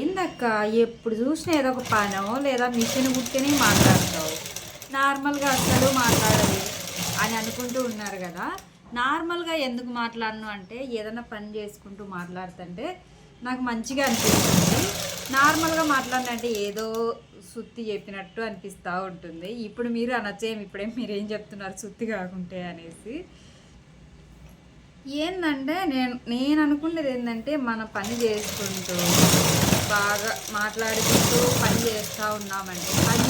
ఏందక్క ఎప్పుడు చూసినా ఏదో ఒక పనో లేదా మిషన్ కుట్టినే మాట్లాడతావు. నార్మల్గా అసలు మాట్లాడదు అని అనుకుంటూ ఉన్నారు కదా. నార్మల్గా ఎందుకు మాట్లాడను అంటే ఏదైనా పని చేసుకుంటూ మాట్లాడుతుంటే నాకు మంచిగా అనిపిస్తుంది. నార్మల్గా మాట్లాడినంటే ఏదో సుత్తి చెప్పినట్టు అనిపిస్తూ ఉంటుంది. ఇప్పుడు మీరు అనొచ్చేం ఇప్పుడేం మీరేం చెప్తున్నారు సుత్తి కాకుంటే అనేసి. ఏంటంటే నేను నేను అనుకునేది ఏంటంటే మన పని చేసుకుంటూ బాగా మాట్లాడుకుంటూ పని చేస్తూ ఉన్నామంటే పని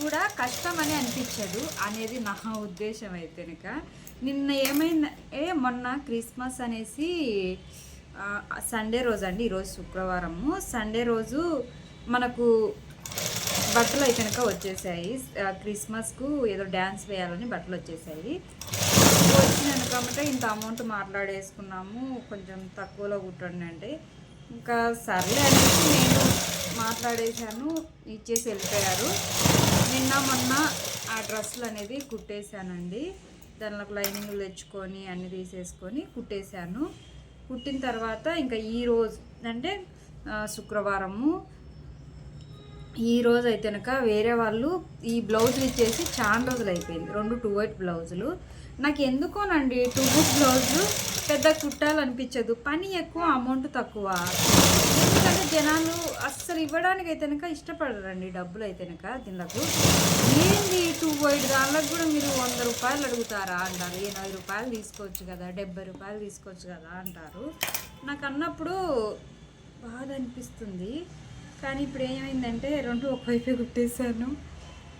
కూడా కష్టం అని అనిపించదు అనేది నా ఉద్దేశం అయితే నిన్న ఏమైందంటే మొన్న క్రిస్మస్ అనేసి సండే రోజు అండి ఈరోజు శుక్రవారము. సండే రోజు మనకు బట్టలు అయితే కనుక వచ్చేసాయి. క్రిస్మస్కు ఏదో డ్యాన్స్ వేయాలని బట్టలు వచ్చేసాయి. వచ్చినాను కాబట్టి ఇంత అమౌంట్ మాట్లాడేసుకున్నాము. కొంచెం తక్కువలో కుట్టండి అంటే. ఇంకా సర్లే అనేసి నేను మాట్లాడేశాను ఇచ్చేసి వెళ్ళిపోయారు. నిన్న మొన్న ఆ డ్రెస్సులు అనేది కుట్టేశానండి. దానిలో లైనింగ్లు తెచ్చుకొని అన్ని తీసేసుకొని కుట్టేశాను. కుట్టిన తర్వాత ఇంకా ఈ రోజు అంటే శుక్రవారము. ఈ అయితేనక వేరే వాళ్ళు ఈ బ్లౌజులు ఇచ్చేసి చాలా రోజులు అయిపోయింది. రెండు టూ వైట్ బ్లౌజులు. నాకు ఎందుకోనండి టూ వైట్ బ్లౌజులు పెద్ద కుట్టాలనిపించదు. పని ఎక్కువ అమౌంట్ తక్కువ. ఎందుకంటే జనాలు అస్సలు ఇవ్వడానికి అయితే కనుక ఇష్టపడరండి డబ్బులు అయితే కనుక దీనికి ఏంది టూ వైట్ దానిలకు కూడా మీరు వంద రూపాయలు అడుగుతారా అంటారు. ఎనభై రూపాయలు తీసుకోవచ్చు కదా డెబ్బై రూపాయలు తీసుకోవచ్చు కదా అంటారు. నాకు అన్నప్పుడు బాధ అనిపిస్తుంది కానీ ఇప్పుడు ఏమైందంటే రెండు ఒకవైపే కుట్టేశాను.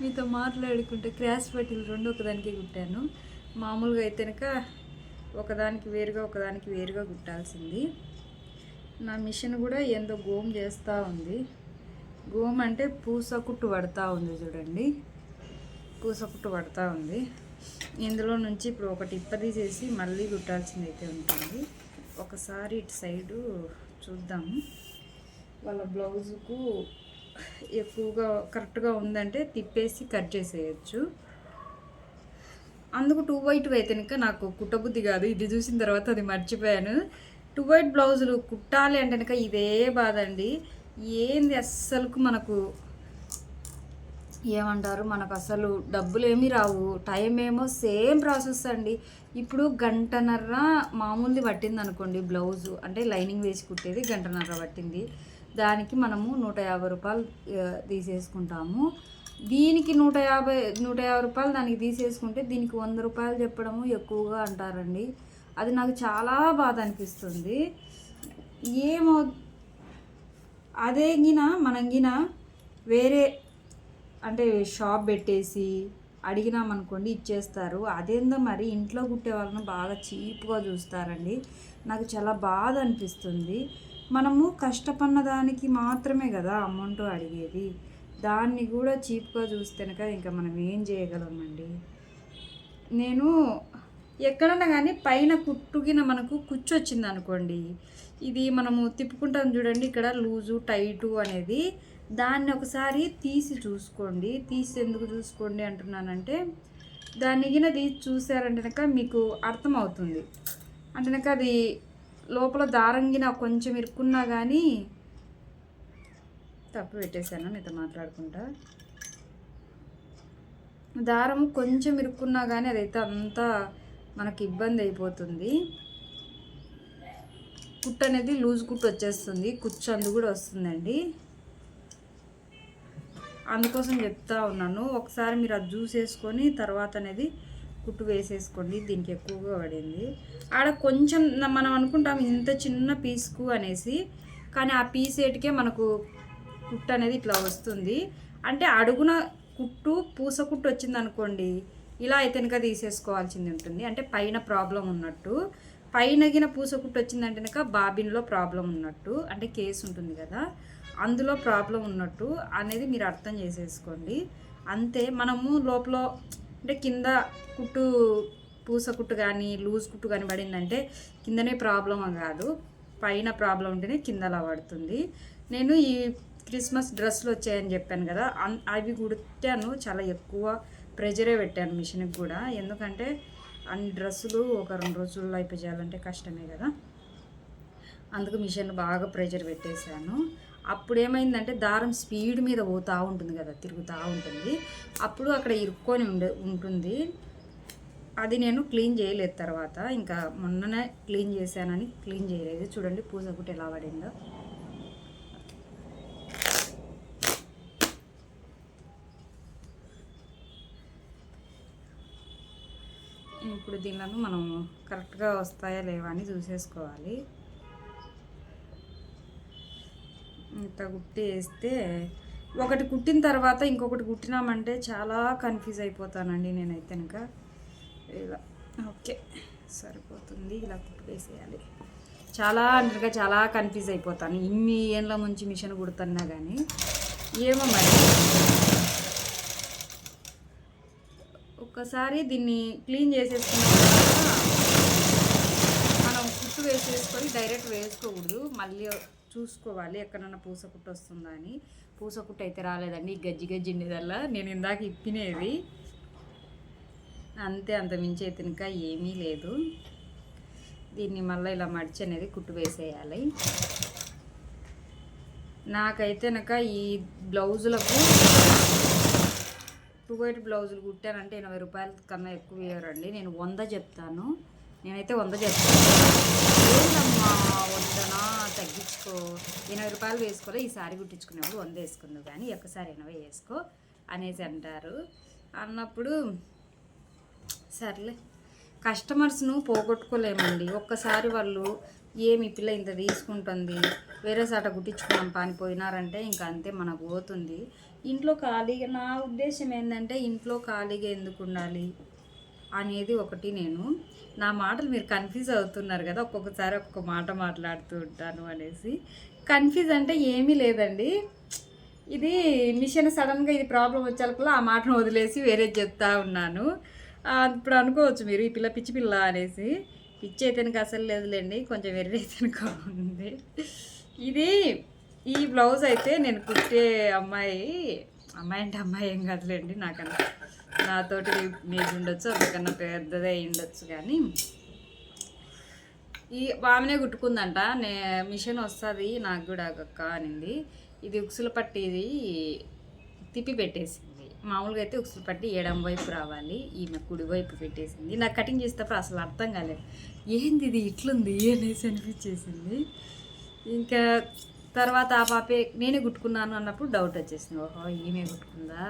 మీతో మాట్లాడుకుంటే క్రాష్ పట్టీలు రెండు ఒకదానికి కుట్టాను. మామూలుగా అయితే కనుక ఒకదానికి వేరుగా ఒకదానికి వేరుగా కుట్టాల్సింది. నా మిషన్ కూడా ఏందో గోమ్ చేస్తూ ఉంది. గోమ్ అంటే పూస కుట్టు పడతా ఉంది చూడండి. పూస కుట్టు పడతా ఉంది. ఇందులో నుంచి ఇప్పుడు ఒకటి ఇప్పది చేసి మళ్ళీ కుట్టాల్సింది అయితే ఉంటుంది. ఒకసారి ఇటు సైడు చూద్దాము వాళ్ళ బ్లౌజుకు ఎక్కువగా కరెక్ట్గా ఉందంటే తిప్పేసి కట్ చేసేయచ్చు. అందుకు టూ వైట్ అయితే కనుక నాకు కుట్టబుద్ధి కాదు. ఇది చూసిన తర్వాత అది మర్చిపోయాను. టూ వైట్ బ్లౌజులు కుట్టాలి అంటే కనుక ఇదే బాధ అండి. ఏంది అస్సలకు మనకు ఏమంటారు? మనకు అసలు డబ్బులు ఏమీ రావు. టైం ఏమో సేమ్ ప్రాసెస్ అండి. ఇప్పుడు గంటన్నర మామూలుది పట్టింది అనుకోండి బ్లౌజు. అంటే లైనింగ్ వేసి కుట్టేది గంటన్నర పట్టింది. దానికి మనము నూట యాభై రూపాయలు తీసేసుకుంటాము. దీనికి నూట యాభై నూట యాభై రూపాయలు దానికి తీసేసుకుంటే దీనికి వంద రూపాయలు చెప్పడము ఎక్కువగా అంటారండి. అది నాకు చాలా బాధ అనిపిస్తుంది. ఏమో అదే గిన మనం వేరే అంటే షాప్ పెట్టేసి అడిగినామనుకోండి ఇచ్చేస్తారు. అదేందో మరి ఇంట్లో కుట్టే వాళ్ళని బాగా చీప్గా చూస్తారండి. నాకు చాలా బాధ అనిపిస్తుంది. మనము కష్టపడిన దానికి మాత్రమే కదా అమౌంట్ అడిగేది. దాన్ని కూడా చీప్గా చూస్తేనక ఇంకా మనం ఏం చేయగలమండి? నేను ఎక్కడన్నా కానీ పైన కుట్టుగిన మనకు కుచ్చు వచ్చింది అనుకోండి ఇది మనము తిప్పుకుంటాం చూడండి ఇక్కడ లూజు టైటు అనేది దాన్ని ఒకసారి తీసి చూసుకోండి. తీసి ఎందుకు చూసుకోండి అంటున్నానంటే దాన్ని గిన తీసి చూసారంటే మీకు అర్థమవుతుంది. అంటే అది లోపల దారంగిన కొంచెం ఇరుక్కున్నా కానీ తప్పు పెట్టేశాను మీతో మాట్లాడుకుంటా. దారం కొంచెం ఇరుక్కున్నా కానీ అదైతే అంతా మనకి ఇబ్బంది అయిపోతుంది. కుట్ అనేది లూజ్ కుట్టు వచ్చేస్తుంది. కుచ్చు కూడా వస్తుందండి. అందుకోసం చెప్తా ఉన్నాను. ఒకసారి మీరు అది చూసేసుకొని తర్వాత అనేది కుట్టు వేసేసుకోండి. దీనికి ఎక్కువగా పడింది. ఆడ కొంచెం మనం అనుకుంటాం ఇంత చిన్న పీస్కు అనేసి కానీ ఆ పీస్ ఏటికే మనకు కుట్టు అనేది ఇట్లా వస్తుంది. అంటే అడుగున కుట్టు పూస కుట్టు వచ్చింది అనుకోండి ఇలా అయితే కనుక తీసేసుకోవాల్సింది ఉంటుంది. అంటే పైన ప్రాబ్లం ఉన్నట్టు. పైనగిన పూస కుట్టు వచ్చిందంటే కనుక బాబిన్లో ప్రాబ్లం ఉన్నట్టు. అంటే కేసు ఉంటుంది కదా. అందులో ప్రాబ్లం ఉన్నట్టు అనేది మీరు అర్థం చేసేసుకోండి. అంతే మనము లోపల అంటే కింద కుట్టు పూస కుట్టు కానీ లూజ్ కుట్టు కానీ పడిందంటే కిందనే ప్రాబ్లం కాదు. పైన ప్రాబ్లం ఉంటేనే కిందలా పడుతుంది. నేను ఈ క్రిస్మస్ డ్రెస్సులు వచ్చాయని చెప్పాను కదా అవి కుట్టాను చాలా ఎక్కువ ప్రెజరే పెట్టాను మిషన్కి కూడా. ఎందుకంటే అన్ని డ్రెస్సులు ఒక రెండు రోజుల్లో అయిపోయాలంటే చేయాలంటే కష్టమే కదా. అందుకు మిషన్ బాగా ప్రెషర్ పెట్టేశాను. అప్పుడు ఏమైందంటే దారం స్పీడ్ మీద పోతూ ఉంటుంది కదా తిరుగుతూ ఉంటుంది. అప్పుడు అక్కడ ఇరుక్కొని ఉండే ఉంటుంది. అది నేను క్లీన్ చేయలేదు తర్వాత. ఇంకా మొన్ననే క్లీన్ చేశానని క్లీన్ చేయలేదు. చూడండి పూజ ఒకటి ఎలా పడిందో. ఇప్పుడు దీనిలో మనం కరెక్ట్గా వస్తాయా లేవా అని చూసేసుకోవాలి. ఇంత కుట్టి వేస్తే ఒకటి కుట్టిన తర్వాత ఇంకొకటి కుట్టినామంటే చాలా కన్ఫ్యూజ్ అయిపోతానండి నేనైతే ఇంకా. ఇలా ఓకే సరిపోతుంది. ఇలా కుట్టివేసేయాలి చాలా అంటే చాలా కన్ఫ్యూజ్ అయిపోతాను. ఇన్ని ఏళ్ళ నుంచి మిషన్ కుడుతున్నా కానీ ఏమో మరి. ఒక్కసారి దీన్ని క్లీన్ చేసేసుకున్న మనం కుట్టు వేసేసుకొని డైరెక్ట్ వేసుకోకూడదు. మళ్ళీ చూసుకోవాలి ఎక్కడన్నా పూసకుట్టు వస్తుందా అని. పూసకుట్టు అయితే రాలేదండి. గజ్జి గజ్జి ఉండేదల్లా. నేను ఇందాక ఇప్పినేది అంతే అంత మించి అయితే ఇంకా ఏమీ లేదు. దీన్ని మళ్ళీ ఇలా మడిచి అనేది కుట్టు వేసేయాలి. నాకైతే కనుక ఈ బ్లౌజులకు టూ వైట్ బ్లౌజులు కుట్టానంటే ఎనభై రూపాయల కన్నా ఎక్కువ ఇవ్వరండి నేను వంద చెప్తాను. నేనైతే వంద చెప్తాను. ఏంటమ్మా వందనా? తగ్గించుకో. ఎనభై రూపాయలు వేసుకోలే ఈ సారీ కుట్టించుకునేప్పుడు వంద వేసుకుందాం కానీ ఒక్కసారి ఎనభై వేసుకో అనేసి అంటారు. అన్నప్పుడు సర్లే. కస్టమర్స్ను పోగొట్టుకోలేమండి. ఒక్కసారి వాళ్ళు ఏమి పిల్ల ఇంత తీసుకుంటుంది వేరే సాట కుట్టించుకున్నాం పాని పోయినారంటే ఇంకా అంతే మనకు పోతుంది. ఇంట్లో ఖాళీగా నా ఉద్దేశం ఏంటంటే ఇంట్లో ఖాళీగా ఎందుకు ఉండాలి అనేది ఒకటి నేను. నా మాటలు మీరు కన్ఫ్యూజ్ అవుతున్నారు కదా ఒక్కొక్కసారి ఒక్కొక్క మాట మాట్లాడుతూ ఉంటాను అనేసి. కన్ఫ్యూజ్ అంటే ఏమీ లేదండి. ఇది మిషన్ సడన్గా ఇది ప్రాబ్లం వచ్చేకల్లా ఆ మాటను వదిలేసి వేరే చెప్తా ఉన్నాను. ఇప్పుడు అనుకోవచ్చు మీరు ఈ పిల్ల పిచ్చి పిల్ల అనేసి. పిచ్చి అయితే అసలు లేదులేండి కొంచెం వేరే అయితే ఉంది ఇది ఈ బ్లౌజ్ అయితే నేను కుట్టే అమ్మాయి అమ్మాయి అంటే అమ్మాయి ఏం కాదులేండి నాకన్నా నాతోటి మేజ్ ఉండొచ్చు అందుకన్నా పెద్దదే ఉండొచ్చు కానీ. ఈ ఆమెనే కుట్టుకుందంట నే మిషన్ వస్తుంది నాకు కూడా అక్క అనింది. ఇది ఉక్సులు పట్టి ఇది తిప్పి పెట్టేసింది. మామూలుగా అయితే ఉక్సులు పట్టి ఎడం వైపు రావాలి ఈమె కుడి వైపు పెట్టేసింది. నాకు కటింగ్ చేసేటప్పుడు అసలు అర్థం కాలేదు. ఏంది ఇది ఇట్లుంది అనేసి అనిపించేసింది. ఇంకా తర్వాత ఆ పాపే నేనే కుట్టుకున్నాను అన్నప్పుడు డౌట్ వచ్చేసింది. ఓహో ఈమె కుట్టుకుందా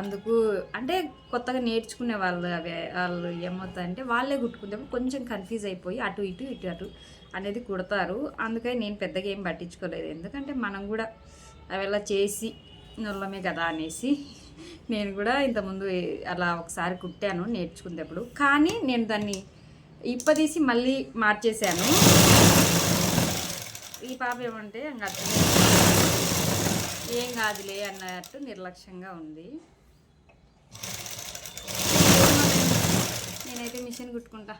అందుకు అంటే కొత్తగా నేర్చుకునే వాళ్ళు అవి వాళ్ళు ఏమవుతాయంటే వాళ్ళే కుట్టుకుంటే కొంచెం కన్ఫ్యూజ్ అయిపోయి అటు ఇటు ఇటు అటు అనేది కుడతారు. అందుకని నేను పెద్దగా ఏం పట్టించుకోలేదు. ఎందుకంటే మనం కూడా అవి ఎలా చేసి నొల్లమే కదా అనేసి నేను కూడా ఇంతకుముందు అలా ఒకసారి కుట్టాను నేర్చుకునేటప్పుడు. కానీ నేను దాన్ని ఇప్పదీసి మళ్ళీ మార్చేశాను. ఈ పాప ఏమంటే ఇంకా ఏం కాదులే అన్నట్టు నిర్లక్ష్యంగా ఉంది. నేనైతే మిషన్ కుట్టుకుంటా.